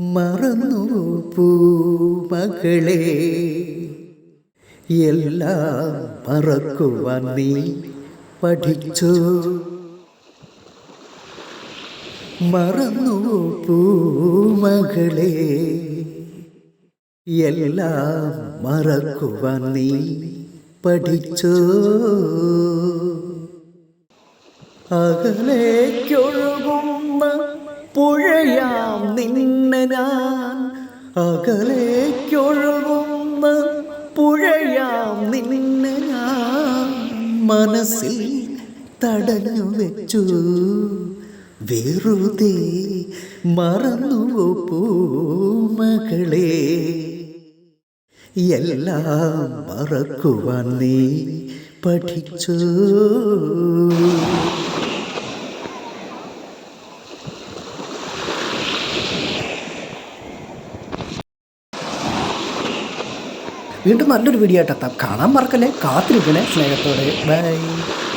മറന്നു പൂമകളെ? എല്ലാം മറക്കുവാൻ നീ പഠിച്ചു? മറന്നു പൂമകളെ? എല്ലാം മറക്കുവാൻ നീ പഠിച്ചു? അകലേക്കൊഴുകും ഞാൻ അകലേക്കൊഴുകുന്ന പുഴയാം നിന്നെ ഞാൻ. മനസ്സിൽ തടഞ്ഞു വെച്ചു. വെറുതെ മറന്നു പൂമകളെ എല്ലാം മറക്കുവാൻ നീ പഠിച്ചു. വീണ്ടും നല്ലൊരു വീഡിയോ ആയിട്ട് എത്താം. കാണാൻ മറക്കല്ലേ? കാത്തിരിക്കണേ സ്നേഹത്തോടെ. ബൈ